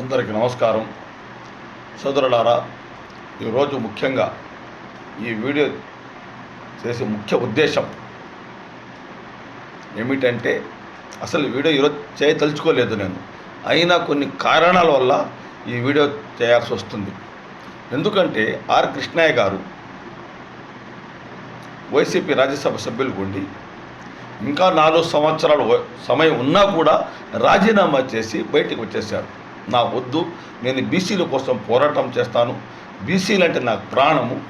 అందరికీ నమస్కారం. సోదరులారా ఈరోజు ముఖ్యంగా ఈ వీడియో చేసే ముఖ్య ఉద్దేశం ఏమిటంటే అసలు ఈ వీడియో ఈరోజు చేయదలుచుకోలేదు నేను. అయినా కొన్ని కారణాల వల్ల ఈ వీడియో చేయాల్సి వస్తుంది. ఎందుకంటే ఆర్ కృష్ణయ్య గారు వైసీపీ రాజ్యసభ సభ్యులు ఉండి ఇంకా నాలుగు సంవత్సరాలు సమయం ఉన్నా కూడా రాజీనామా చేసి బయటికి వచ్చేసారు నా వద్దు నేను బీసీల కోసం పోరాటం చేస్తాను. బీసీలు అంటే నాకు ప్రాణము.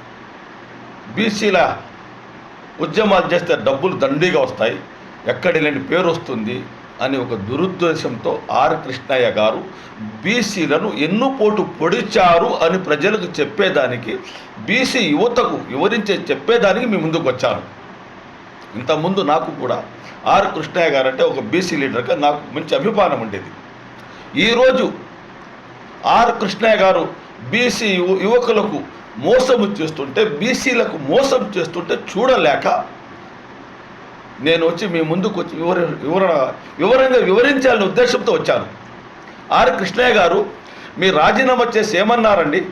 బీసీల ఉద్యమాలు చేస్తే డబ్బులు దండిగా వస్తాయి. ఎక్కడి లేని పేరు వస్తుంది అని ఒక దురుద్దేశంతో ఆర్ కృష్ణయ్య గారు బీసీలను ఎన్నుపోటు పొడిచారు అని ప్రజలకు చెప్పేదానికి బీసీ యువతకు వివరించే చెప్పేదానికి మీ ముందుకు వచ్చాను. ఇంతకుముందు నాకు కూడా ఆర్ కృష్ణయ్య గారు అంటే ఒక బీసీ లీడర్గా నాకు మంచి అభిమానం ఉండేది. ఈరోజు ఆర్ కృష్ణయ్య గారు బీసీ యువకులకు మోసము చేస్తుంటే బీసీలకు మోసం చేస్తుంటే చూడలేక నేను వచ్చి మీ ముందుకు వచ్చి వివర వివరణ వివరంగా వివరించాలనే ఉద్దేశంతో వచ్చాను. ఆర్ కృష్ణయ్య గారు మీ రాజీనామా చేసి ఏమన్నారండి?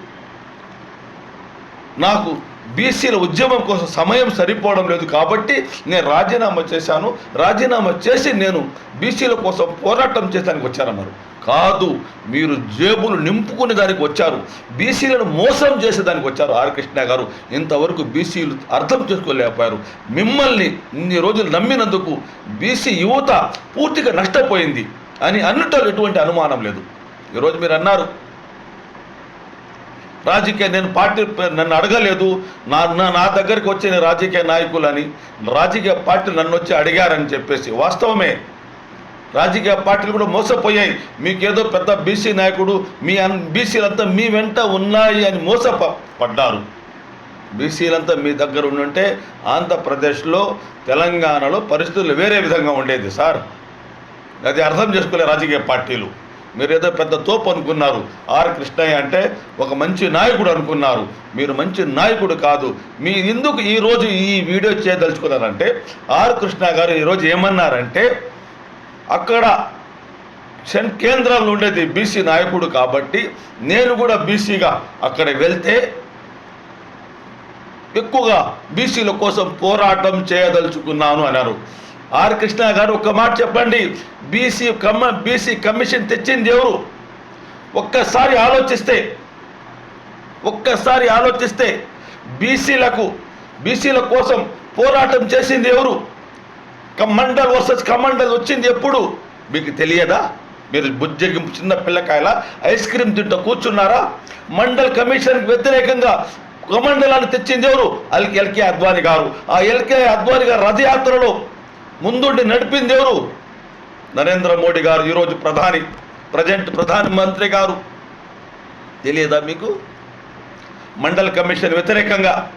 నాకు బీసీల ఉద్యమం కోసం సమయం సరిపోవడం లేదు కాబట్టి నేను రాజీనామా చేశాను. రాజీనామా చేసి నేను బీసీల కోసం పోరాటం చేయడానికి వచ్చారన్నారు కాదు మీరు జేబులు నింపుకునే దానికి వచ్చారు. బీసీలను మోసం చేసేదానికి వచ్చారు ఆర్ కృష్ణ గారు. ఇంతవరకు బీసీలు అర్థం చేసుకోలేకపోయారు. మిమ్మల్ని ఇన్ని రోజులు నమ్మినందుకు బీసీ యువత పూర్తిగా నష్టపోయింది అని అన్నిట్లో ఎటువంటి అనుమానం లేదు. ఈరోజు మీరు అన్నారు రాజకీయ నేను పార్టీ నన్ను అడగలేదు నా నా నా దగ్గరికి వచ్చిన రాజకీయ నాయకులని రాజకీయ పార్టీలు నన్ను వచ్చి అడిగారని చెప్పేసి వాస్తవమే. రాజకీయ పార్టీలు కూడా మోసపోయాయి. మీకేదో పెద్ద బీసీ నాయకుడు మీ బీసీలంతా మీ వెంట ఉన్నాయి అని మోసప పడ్డారు బీసీలంతా మీ దగ్గర ఉండుంటే ఆంధ్రప్రదేశ్లో తెలంగాణలో పరిస్థితులు వేరే విధంగా ఉండేది సార్. అది అర్థం చేసుకోలే రాజకీయ పార్టీలు. మీరు ఏదో పెద్ద తోపు అనుకున్నారు. ఆర్ కృష్ణయ్య అంటే ఒక మంచి నాయకుడు అనుకున్నారు. మీరు మంచి నాయకుడు కాదు. మీ ఎందుకు ఈరోజు ఈ వీడియో చేయదలుచుకున్నారంటే ఆర్ కృష్ణ గారు ఈరోజు ఏమన్నారంటే అక్కడ సెన్ కేంద్రంలో ఉండేది బీసీ నాయకుడు కాబట్టి నేను కూడా బీసీగా అక్కడ వెళ్తే ఎక్కువగా బీసీల కోసం పోరాటం చేయదలుచుకున్నాను అన్నారు. ఆర్ కృష్ణ గారు ఒక మాట చెప్పండి. బీసీ కమ్మ బీసీ కమిషన్ తెచ్చింది ఎవరు? ఒక్కసారి ఆలోచిస్తే ఒక్కసారి ఆలోచిస్తే బీసీలకు బీసీల కోసం పోరాటం చేసింది ఎవరు? కమండల్ వర్సెస్ కమండల్ వచ్చింది ఎప్పుడు? మీకు తెలియదా? మీరు బుజ్జగింపు చిన్న పిల్లకాయల ఐస్ క్రీమ్ తింటూ కూర్చున్నారా? మండల్ కమిషన్కి వ్యతిరేకంగా కమండలాన్ని తెచ్చింది ఎవరు? అల్కి ఎల్కే అద్వాని గారు. ఆ ఎల్కే అద్వాని గారు రథయాత్రలో ముందుండి నడిపింది ఎవరు? నరేంద్ర మోడీ గారు ఈరోజు ప్రధాని ప్రజెంట్ ప్రధానమంత్రి గారు. తెలియదా మీకు? మండల్ కమిషన్ వ్యతిరేకంగా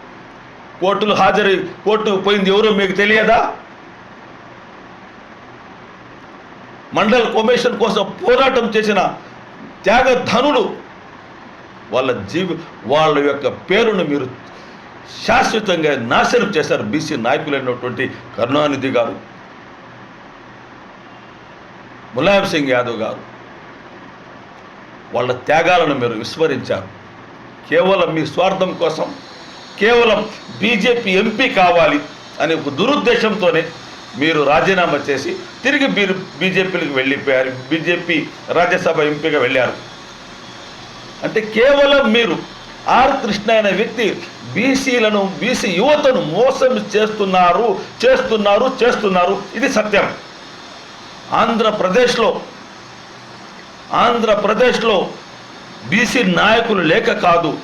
కోర్టులు హాజరు కోర్టుకు పోయింది ఎవరో? మీకు తెలియదా? మండల కమిషన్ కోసం పోరాటం చేసిన త్యాగధనులు వాళ్ళ జీవి వాళ్ళ యొక్క పేరును మీరు శాశ్వతంగా నాశనం చేశారు బీసీ నాయకులైనటువంటి కరుణానిధి గారు. ములాయం సింగ్ యాదవ్ గారు. వాళ్ళ త్యాగాలను మీరు విస్మరించారు. కేవలం మీ స్వార్థం కోసం కేవలం బీజేపీ ఎంపీ కావాలి అనే ఒక దురుద్దేశంతోనే మీరు రాజీనామా చేసి తిరిగి మీరు బీజేపీలకు వెళ్ళిపోయారు. బీజేపీ రాజ్యసభ ఎంపీగా వెళ్ళారు. అంటే కేవలం మీరు ఆర్ కృష్ణ అనే వ్యక్తి బీసీలను బీసీ యువతను మోసం చేస్తున్నారు చేస్తున్నారు చేస్తున్నారు. ఇది సత్యం. ఆంధ్రప్రదేశ్లో ఆంధ్రప్రదేశ్లో బీసీ నాయకులు లేక కాదు.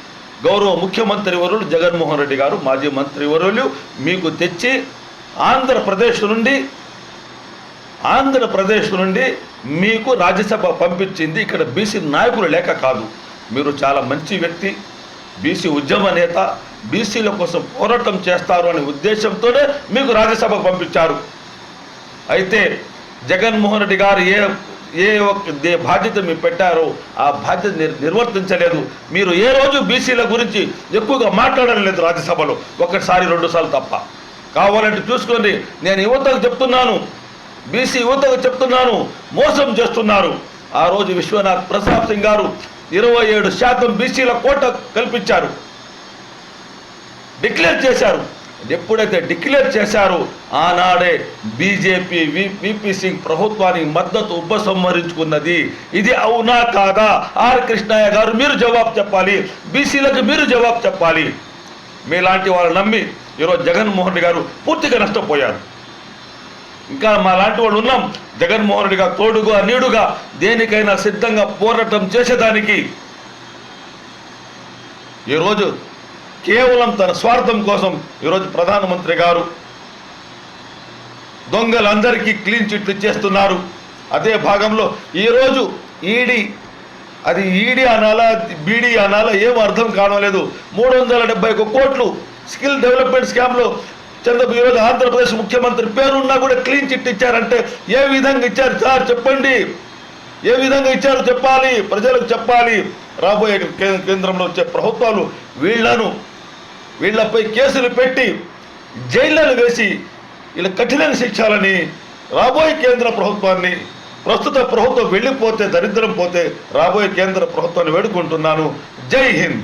గౌరవ ముఖ్యమంత్రి వరులు జగన్మోహన్ రెడ్డి గారు మాజీ మంత్రి వరులు మీకు తెచ్చి ఆంధ్రప్రదేశ్ నుండి ఆంధ్రప్రదేశ్ నుండి మీకు రాజ్యసభ పంపించింది ఇక్కడ బీసీ నాయకులు లేక కాదు. మీరు చాలా మంచి వ్యక్తి బీసీ ఉద్యమ నేత బీసీల కోసం పోరాటం చేస్తారు అనే ఉద్దేశంతోనే మీకు రాజ్యసభకు పంపించారు. అయితే జగన్మోహన్ రెడ్డి గారు ఏ ఏ ఒక్క బాధ్యత మీరు పెట్టారో ఆ బాధ్యత నిర్వర్తించలేదు. మీరు ఏ రోజు బీసీల గురించి ఎక్కువగా మాట్లాడలేదు రాజ్యసభలో. ఒకసారి రెండు సార్లు తప్ప. కావాలంటే చూసుకోండి. నేను యువతకు చెప్తున్నాను. బీసీ యువతకు చెప్తున్నాను. మోసం చేస్తున్నారు. ఆ రోజు విశ్వనాథ్ ప్రసాద్ సింగ్ గారు ఇరవై ఏడు శాతం బీసీల కోట కల్పించారు. డిక్లేర్ చేశారు. ఎప్పుడైతే డిక్లేర్ చేశారో ఆనాడే బీజేపీ విపి సింగ్ ప్రభుత్వానికి మద్దతు ఉపసంహరించుకున్నది. ఇది అవునా కాదా? ఆర్ కృష్ణయ్య గారు మీరు జవాబు చెప్పాలి. బీసీలకు మీరు జవాబు చెప్పాలి. మీలాంటి వాళ్ళు నమ్మి ఈరోజు జగన్మోహన్ రెడ్డి గారు పూర్తిగా నష్టపోయారు. ఇంకా మా లాంటి వాళ్ళు ఉన్నాం. జగన్మోహన్ రెడ్డిగా తోడుగా నీడుగా దేనికైనా సిద్ధంగా పోరాటం చేసేదానికి ఈరోజు కేవలం తన స్వార్థం కోసం ఈరోజు ప్రధానమంత్రి గారు దొంగలందరికీ క్లీన్ చిట్లు ఇచ్చేస్తున్నారు. అదే భాగంలో ఈరోజు ఈడీ అది ఈడీ అనాలా బీడీ అనాలా ఏం అర్థం కావలేదు మూడు వందల డెబ్బై ఒక కోట్లు స్కిల్ డెవలప్మెంట్ స్కామ్లో చంద్రబాబు ఈరోజు ఆంధ్రప్రదేశ్ ముఖ్యమంత్రి పేరున్నా కూడా క్లీన్ చిట్ ఇచ్చారంటే ఏ విధంగా ఇచ్చారు? సార్ చెప్పండి. ఏ విధంగా ఇచ్చారు? చెప్పాలి. ప్రజలకు చెప్పాలి. రాబోయే కేంద్రంలో వచ్చే ప్రభుత్వాలు వీళ్ళను వీళ్ళపై కేసులు పెట్టి జైళ్ళను వేసి వీళ్ళ కఠినమైన శిక్షాలని రాబోయే కేంద్ర ప్రభుత్వాన్ని ప్రస్తుత ప్రభుత్వం వెళ్ళిపోతే దరిద్రం పోతే రాబోయే కేంద్ర ప్రభుత్వాన్ని వేడుకుంటున్నాను. జై హింద్.